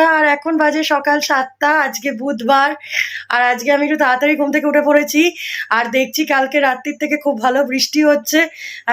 বন্ধুরা, আর এখন বাজে সকাল সাতটা, আজকে বুধবার, আর আজকে আমি একটু তাড়াতাড়ি ঘুম থেকে উঠে পড়েছি, আর দেখছি কালকে রাত্রির থেকে খুব ভালো বৃষ্টি হচ্ছে,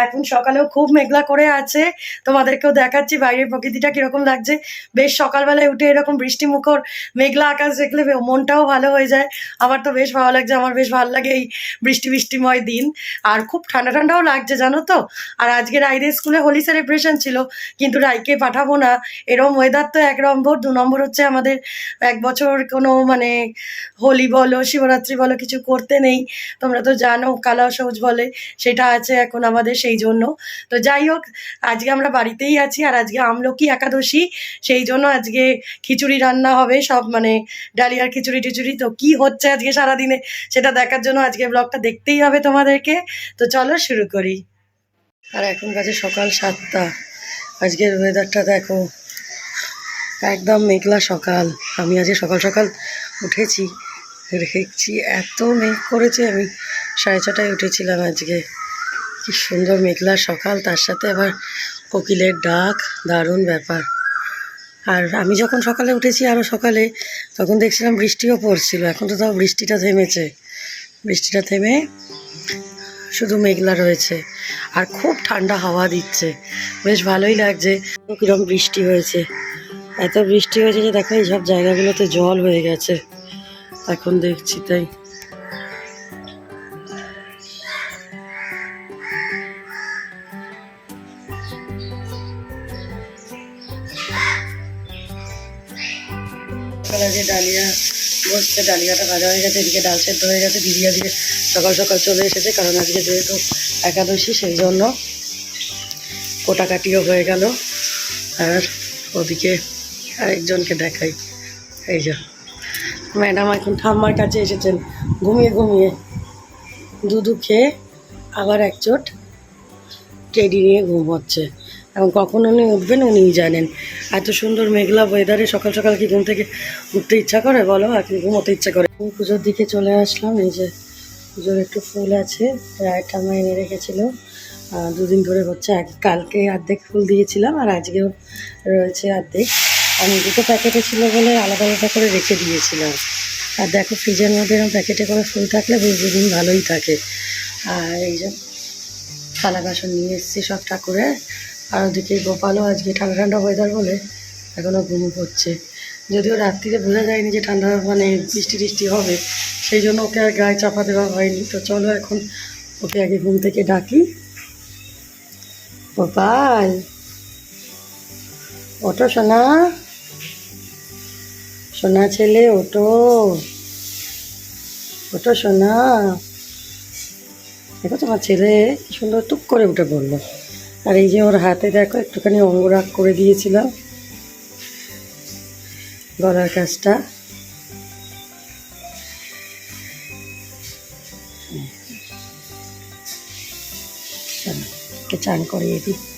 এখন সকালেও খুব মেঘলা করে আছে, তোমাদেরকেও দেখাচ্ছি বাইরের প্রকৃতিটা কীরকম লাগছে, বেশ সকালবেলায় উঠে এরকম বৃষ্টি মুখর মেঘলা আকাশ দেখলে মনটাও ভালো হয়ে যায়, আমার তো বেশ ভালো লাগছে, আমার বেশ ভালো লাগে এই বৃষ্টি বৃষ্টিময় দিন, আর খুব ঠান্ডা ঠান্ডাও লাগছে, জানো তো, আর আজকে রাইদের স্কুলে হোলি সেলিব্রেশন ছিল, কিন্তু রাইকে পাঠাবো না, এরম ওয়েদার তো এক নম্বর, দু নম্বর হচ্ছে আমাদের এক বছর কোনো মানে হোলি বলো, শিবরাত্রি বলো কিছু করতে নেই। তোমরা তো জানো কালা সবুজ বলে, সেটা আছে এখন আমাদের সেই জন্য। তো যাই হোক, আজকে আমরা বাড়িতেই আছি আর আজকে আমলকি একাদশী, সেই জন্য আজকে খিচুড়ি রান্না হবে সব মানে ডালিয়ার খিচুড়ি টিচুড়ি। তো কি হচ্ছে আজকে সারাদিনে, সেটা দেখার জন্য আজকে ব্লগটা দেখতেই হবে তোমাদেরকে। তো চলো শুরু করি। আর এখন কাছে সকাল সাতটা। আজকের ওয়েদারটা দেখো। একদম মেঘলা সকাল। আমি আজকে সকাল সকাল উঠেছি, দেখছি এত মেঘ করেছে, আমি সাড়ে ছটায় উঠেছিলাম আজকে। কি সুন্দর মেঘলা সকাল, তার সাথে আবার কোকিলের ডাক, দারুণ ব্যাপার। আর আমি যখন সকালে উঠেছি আরও সকালে, তখন দেখছিলাম বৃষ্টিও পড়ছিল, এখন তো তাও বৃষ্টিটা থেমেছে। বৃষ্টিটা থেমে শুধু মেঘলা রয়েছে, আর খুব ঠান্ডা হাওয়া দিচ্ছে। বেশ ভালোই লাগছে, কীরকম বৃষ্টি হয়েছে। এত বৃষ্টি হয়েছে যে দেখো, এই সব জায়গাগুলোতে জল হয়ে গেছে। এখন দেখছি তাই। ডালিয়া বসছে, ডালিয়াটা ভাজা হয়ে গেছে, এদিকে ডাল সেদ্ধ হয়ে গেছে, দিদি সকাল সকাল চলে এসেছে, কারণ আজকে যেহেতু একাদশী, সেই জন্য কোটাকাটিও হয়ে গেল। আর ওদিকে আরেকজনকে দেখাই। এই যে, ম্যাডাম এখন ঠাম্মার কাছে এসেছেন। ঘুমিয়ে ঘুমিয়ে। দুধু খেয়ে আবার এক চোট টেডি নিয়ে ঘুম হচ্ছে এবং কখন উনি উঠবেন উনিই জানেন। এত সুন্দর মেঘলা ওয়েদারে সকাল সকাল কি ঘুম থেকে উঠতে ইচ্ছা করে? বলো, আর ঘুমোতে ইচ্ছা করে? আমি পুজোর দিকে চলে আসলাম। এই যে, পুজোর একটু ফুল আছে রায় ঠাম্মা এনে রেখেছিল। দুদিন ধরে হচ্ছে। কালকে অর্ধেক ফুল দিয়েছিলাম আর আজকেও রয়েছে অর্ধেক। আমি দুটো প্যাকেটে ছিল বলে আলাদা আলাদা করে রেখে দিয়েছিলাম। আর দেখো ফ্রিজের মধ্যে এরকম প্যাকেটে করে ফুল থাকলে বেশ দুদিন ভালোই থাকে। আর এই যে থালা বাসন নিয়ে এসেছি সব ঠাকুরের আর ওদিকে গোপালও আজকে ঠান্ডা ঠান্ডা ওয়েদার বলে এখনও ঘুম পড়ছে যদিও রাত্রিরে বোঝা যায়নি যে ঠান্ডা মানে বৃষ্টি টিষ্টি হবে, সেই জন্য ওকে আর গায়ে চাপা দেওয়া হয়নি। তো চলো এখন ওকে আগে ঘুম থেকে ডাকি। গোপাল ওটো সোনা। সোনা ছেলে ওটো ওটো সোনা। দেখো তোমার ছেলে সুন্দর টুক করে উঠে পড়ল। আর এই যে ওর হাতে দেখো, একটুখানি অঙ্গরাগ করে দিয়েছিলাম। গলার কাজটা। চান করিয়ে দিই।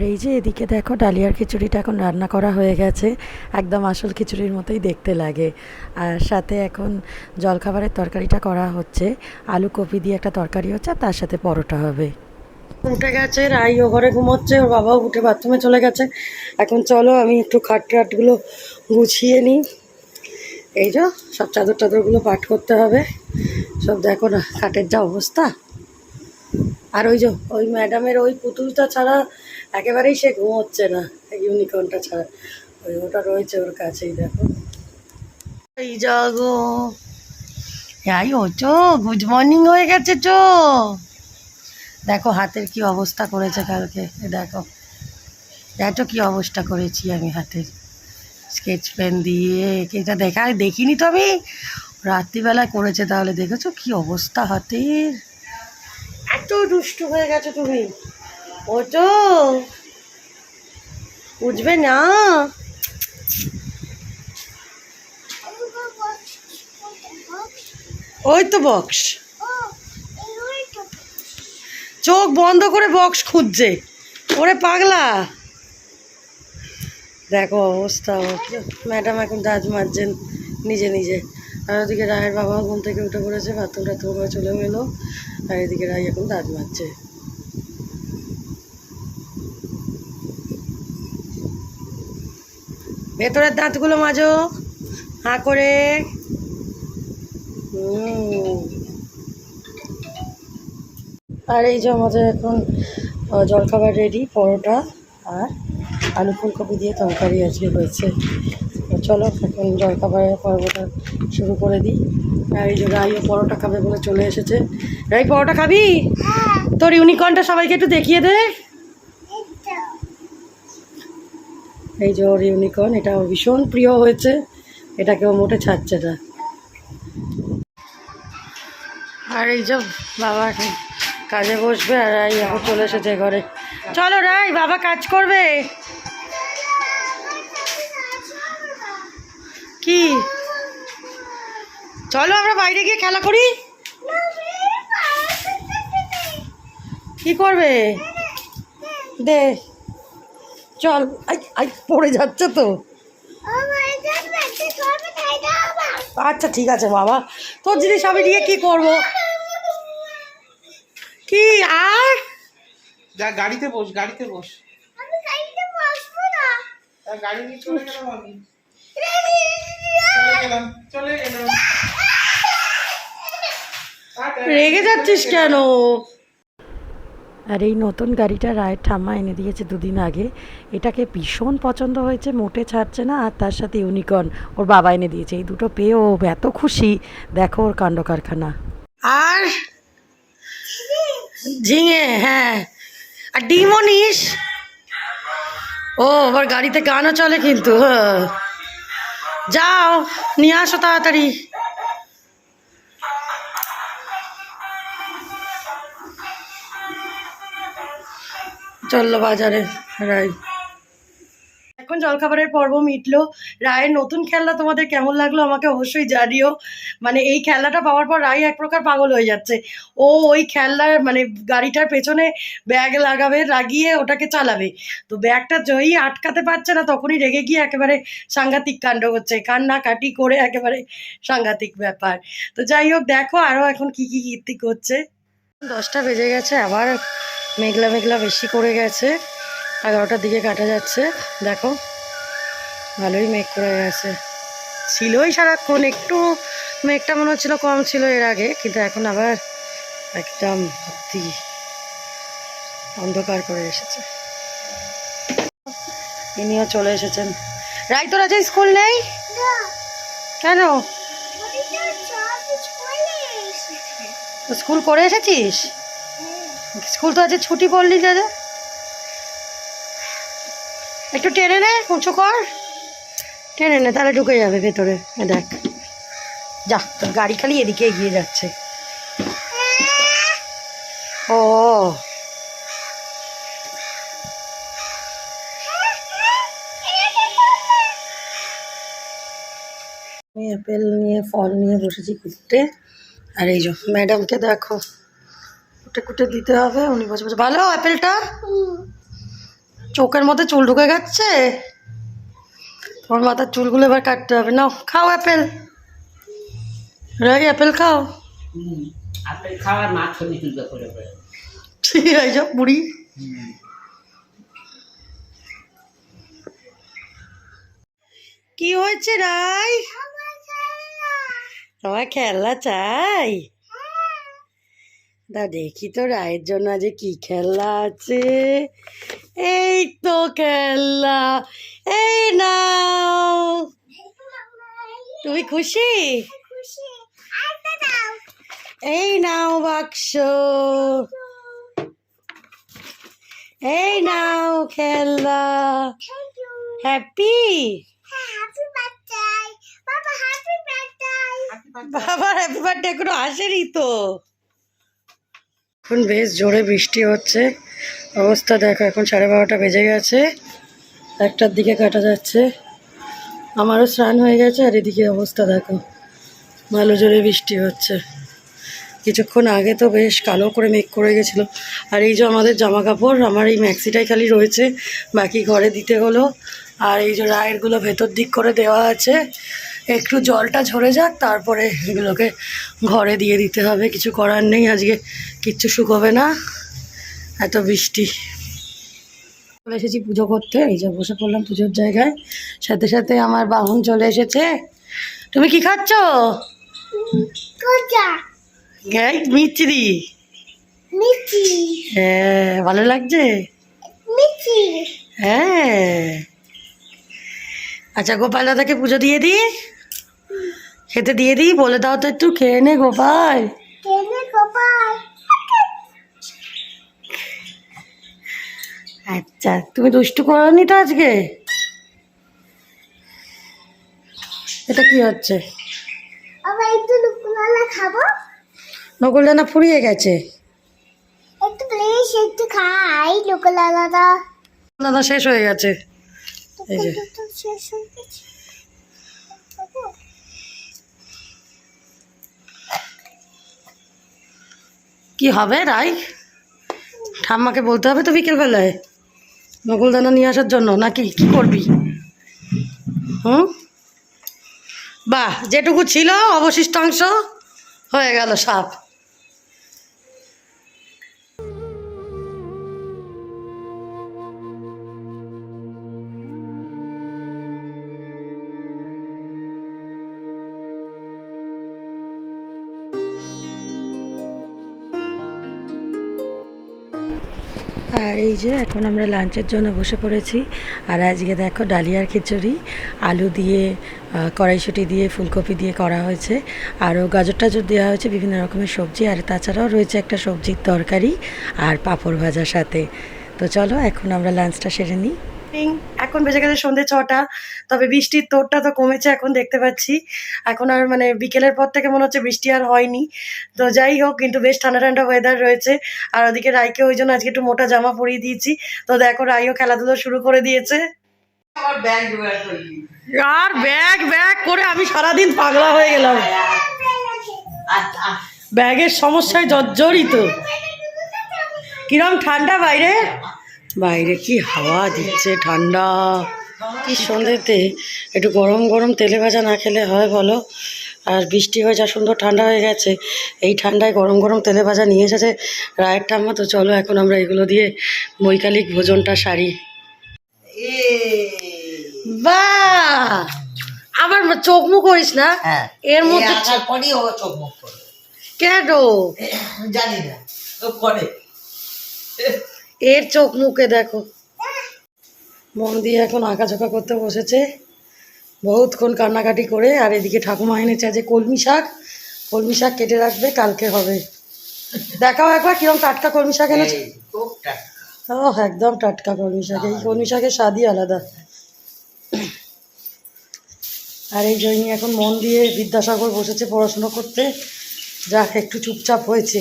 আর এই যে এদিকে দেখো ডালিয়ার খিচুড়িটা এখন রান্না করা হয়ে গেছে, একদম আসল খিচুড়ির মতোই দেখতে লাগে। আর সাথে এখন জলখাবারের তরকারিটা করা হচ্ছে, আলু কপি দিয়ে একটা তরকারি হচ্ছে তার সাথে পরোটা হবে। উঠে গেছে, রাই ও ঘরে ঘুমোচ্ছে, ওর বাবাও উঠে বাথরুমে চলে গেছে। এখন চলো আমি একটু খাট টাটগুলো গুছিয়ে নিই। এই যে সব চাদর টাদরগুলো পাঠ করতে হবে। সব দেখো না, খাটের যা অবস্থা। আর ওই যে, ওই ম্যাডামের ওই পুতুলটা ছাড়া একেবারেই সে ঘুমোচ্ছে না ইউনিকর্নটা ছাড়া। ওই ওটা রয়েছে ওর কাছেই, দেখো। এই জাগো। এই ও চো গুড মর্নিং হয়ে গেছে চো। দেখো হাতের কি অবস্থা করেছে কালকে দেখো। দেখো কি অবস্থা করেছি আমি হাতের। স্কেচ পেন দিয়ে এটা দেখা দেখিনি তো আমি? রাত্রিবেলায় করেছে তাহলে দেখেছ কি অবস্থা হাতের। এত দুষ্টু হয়ে গেছো তুমি। ও তো বুঝবে না? ওই তো বক্স। চোখ বন্ধ করে বক্স খুঁজছে। ওরে পাগলা। দেখো অবস্থা, ম্যাডাম এখন দাঁত মারছেন নিজে নিজে। আর ওদিকে রায়ের বাবা ঘুম থেকে উঠে পড়েছে বাথরুম টাথরুম চলে এলো আর এদিকে রায় এখন দাঁত মারছে। ভেতরের দাঁতগুলো মাজো, হাঁ করে। আর এই যে আমাদের এখন জলখাবার রেডি পরোটা আর আলু ফুলকপি দিয়ে তরকারি আজকে হয়েছে। চলো, এখন জলখাবারের পর্বটা শুরু করে দিই। আর এই যে রাইও পরোটা খাবে বলে চলে এসেছে। রাই পরোটা খাবি? তোর ইউনিকর্নটা সবাইকে একটু দেখিয়ে দে। এই যে ওর ইউনিকর্ন এটা ওর ভীষণ প্রিয় হয়েছে। এটাকে ও মোটে ছাড়ছে না আর এই যে বাবা কাজে বসবে আর এই এখন চলে এসেছে ঘরে। চলো রাই বাবা কাজ করবে। কি? চলো আমরা বাইরে গিয়ে খেলা করি। কি করবে? দে। চল। আই পড়ে যাচ্ছে তো। আচ্ছা ঠিক আছে বাবা। তোর জিনিস আমি নিয়ে কি করব? কি আর? যা গাড়িতে বস গাড়িতে বস। তা গাড়ি নিয়ে চলে গেলাম আমি। চলে গেলাম চলে গেলাম। রেগে যাচ্ছিস কেন? আর এই নতুন গাড়িটা রায়ের ঠাম্মা এনে দিয়েছে দুদিন আগে। এটাকে ভীষণ পছন্দ হয়েছে, মোটে ছাড়ছে না, আর তার সাথে ইউনিকর্ন ওর বাবা এনে দিয়েছে। এই দুটো পেয়ে ও এত খুশি। দেখো ওর কাণ্ড কারখানা। আর? ঝিঙে হ্যাঁ। আর ডিমও নিস? ও, আবার গাড়িতে গানও চলে কিন্তু হ্যাঁ। যাও, নিয়ে আসো তাড়াতাড়ি। চলল বাজারে, রায়। এখন জলখাবারের পর্ব মিটলো। রায়ের নতুন খেলনা তোমাদের কেমন লাগল আমাকে অবশ্যই জানিও। মানে এই খেলনাটা পাওয়ার পর রায় এক প্রকার পাগল হয়ে যাচ্ছে। ও ওই খেলনার মানে গাড়িটার পেছনে ব্যাগ লাগাবে লাগিয়ে ওটাকে চালাবে। তো ব্যাগটা জয়ী আটকাতে পারছে না তখনই রেগে গিয়ে একেবারে সাংঘাতিক কাণ্ড হচ্ছে। কান্নাকাটি করে একেবারে সাংঘাতিক ব্যাপার। তো যাই হোক, দেখো আরও এখন কি কি কীর্তি করছে। দশটা বেজে গেছে আবার মেঘলা মেঘলা বেশি করে গেছে। এগারোটার দিকে কাটা যাচ্ছে। দেখো ভালোই মেঘ করে গেছে। ছিলই সারাক্ষণ একটু মেঘটা মনে হচ্ছিল কম ছিল এর আগে কিন্তু এখন আবার একদম ভর্তি অন্ধকার করে এসেছে। ইনিও চলে এসেছেন। রাই তোর আজ স্কুল নেই? কেন? স্কুল করে এসেছিস? স্কুল তো আজ ছুটি পড়লি দাদা। একটু টেনে নে, উঁচু কর। টেনে নে, তাহলে ঢুকে যাবে ভেতরে। দেখ। যা, তোর গাড়ি খালি এদিকে এগিয়ে যাচ্ছে। ও। আমি অ্যাপেল নিয়ে, ফল নিয়ে বসেছি ঘুরতে। আর এই যে ম্যাডামকে দেখো। কুটে কুটে দিতে হবে উনি বসে বসে। ভালো অ্যাপেলটা? চোখের মধ্যে চুল ঢুকে গেছে? তোমার মাথার চুলগুলো এবার কাটতে হবে। নাও খাও অ্যাপেল। রাই অ্যাপেল খাও। আপেল খাওয়ার মাছ ছবি তুলবে করে করে। ঠিক বুড়ি। কি হয়েছে রাই? তোমার খেলনা চাই? দা দেখি তো রায়ের জন্য আজ কি খেলনা আছে। এই তো খেলনা এই নাও। তুমি খুশি? এই নাও বাক্স। এই নাও খেলনা। হ্যাপি বাবার হ্যাপি বার্থডে এখনও আসেনি তো। এখন বেশ জোরে বৃষ্টি হচ্ছে। অবস্থা দেখো এখন সাড়ে বারোটা বেজে গেছে। একটার দিকে কাটা যাচ্ছে। আমারও স্নান হয়ে গেছে আর এদিকে অবস্থা দেখো ভালো জোরে বৃষ্টি হচ্ছে। কিছুক্ষণ আগে তো বেশ কালো করে মেঘ করে গেছিল। আর এই যে আমাদের জামা কাপড় আমার এই ম্যাক্সিটাই খালি রয়েছে। বাকি ঘরে দিতে হলো। আর এই যে রায়েরগুলো ভেতর দিক করে দেওয়া আছে। একটু জলটা ঝরে যাক তারপরে এগুলোকে ঘরে দিয়ে দিতে হবে। কিছু করার নেই আজকে কিচ্ছু শুকোবে না। এত বৃষ্টি। চলে এসেছি পুজো করতে এই যে বসে পড়লাম পুজোর জায়গায়। সাথে সাথে আমার বাহন চলে এসেছে। তুমি কি খাচ্ছ? মিচড়ি হ্যাঁ ভালো লাগছে? হ্যাঁ। আচ্ছা গোপাল দাদাকে পুজো দিয়ে দিই। খেতে দিয়ে দিই বলে দাও তো একটু খেয়ে নে গোপাল। আচ্ছা তুমি দুষ্টু করনি তো আজকে? এটা কি হচ্ছে? আবার একটু খাব? নকুলদানা ফুরিয়ে গেছে। একটু প্লিজ একটু খাই লুকুলালাটা দাদা শেষ হয়ে গেছে। এই যে। শেষ হয়ে গেছে। কি হবে, রাই? ঠাম্মাকে বলতে হবে তো বিকেলবেলায়। নকুলদানা নিয়ে আসার জন্য, নাকি? কি করবি? হুম? বাহ, যেটুকু ছিল অবশিষ্টাংশ হয়ে গেল সাপ। আর এই যে এখন আমরা লাঞ্চের জন্য বসে পড়েছি। আর আজকে দেখো ডালিয়ার খিচুড়ি, আলু দিয়ে কড়াইশুটি দিয়ে, ফুলকপি দিয়ে করা হয়েছে। আরও গাজর টাজর দেওয়া হয়েছে, বিভিন্ন রকমের সবজি, আর তাছাড়াও রয়েছে একটা সবজির তরকারি আর পাঁপড় ভাজার সাথে। তো চলো এখন আমরা লাঞ্চটা সেরে নিই। এখন বেজে গেছে সন্ধ্যে ছটা তবে বৃষ্টির তোরটা তো কমেছে এখন দেখতে পাচ্ছি। এখন আর মানে বিকেলের পর থেকে মনে হচ্ছে বৃষ্টি আর হয়নি। তো যাই হোক কিন্তু বেশ ঠান্ডা ঠান্ডা ওয়েদার রয়েছে। আর ওদিকে রায়কে ওই জন্য আজকে একটু মোটা জামা পরিয়ে দিয়েছি। তো দেখো রায়ও খেলাধুলো শুরু করে দিয়েছে। আর ব্যাগ ব্যাগ করে আমি সারাদিন পাগলা হয়ে গেলাম। ব্যাগের সমস্যায় জর্জরিত। কিরম ঠান্ডা বাইরে? বাইরে কি হাওয়া দিচ্ছে ঠান্ডা। কি সন্ধ্যেতে একটু গরম গরম তেলে ভাজা না খেলে হয় বলো? আর বৃষ্টি হয়ে যা সুন্দর ঠান্ডা হয়ে গেছে এই ঠান্ডায় গরম গরম তেলে ভাজা নিয়ে এসেছে রায়ের ঠাম্মা তো চলো এখন আমরা এগুলো দিয়ে বৈকালিক ভোজনটা সারি। বাহ! আবার চোখ মুখ করিস না? হ্যাঁ এর মধ্যে চোখ মুখ কেন? জানি না করে। এর চোখ মুখে দেখো। মন দিয়ে এখন আঁকাঝোঁকা করতে বসেছে। বহুতক্ষণ কান্নাকাটি করে আর এদিকে ঠাকুমা এনেছে যে কলমি শাক। কলমি শাক কেটে রাখবে কালকে হবে। দেখাও একবার কিরম টাটকা কলমি শাক এনেছে। ও একদম টাটকা কলমি শাক। এই কলমি শাকের স্বাদই আলাদা। আর এই জন্য এখন মন দিয়ে বিদ্যাসাগর বসেছে পড়াশুনো করতে। যাক একটু চুপচাপ হয়েছে।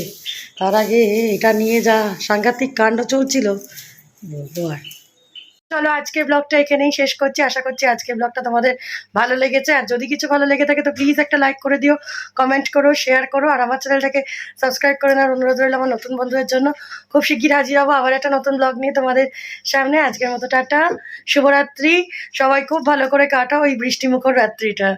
তার আগে এটা নিয়ে যা। সাংঘাতিক কাণ্ড চলছিল। বলব আর। চলো আজকের ব্লগটা এখানেই শেষ করছি। আশা করছি আজকের ব্লগটা তোমাদের ভালো লেগেছে। আর যদি কিছু ভালো লেগে থাকে তো প্লিজ একটা লাইক করে দিও কমেন্ট করো শেয়ার করো, আর আমার চ্যানেলটাকে সাবস্ক্রাইব করে নেওয়ার অনুরোধ রইল আমার নতুন বন্ধুদের জন্য। খুব শিগগির হাজির হব আবার একটা নতুন ব্লগ নিয়ে তোমাদের সামনে। আজকের মতো টাটা, শুভরাত্রি। সবাই খুব ভালো করে কাটাও ওই বৃষ্টিমুখর রাত্রিটা।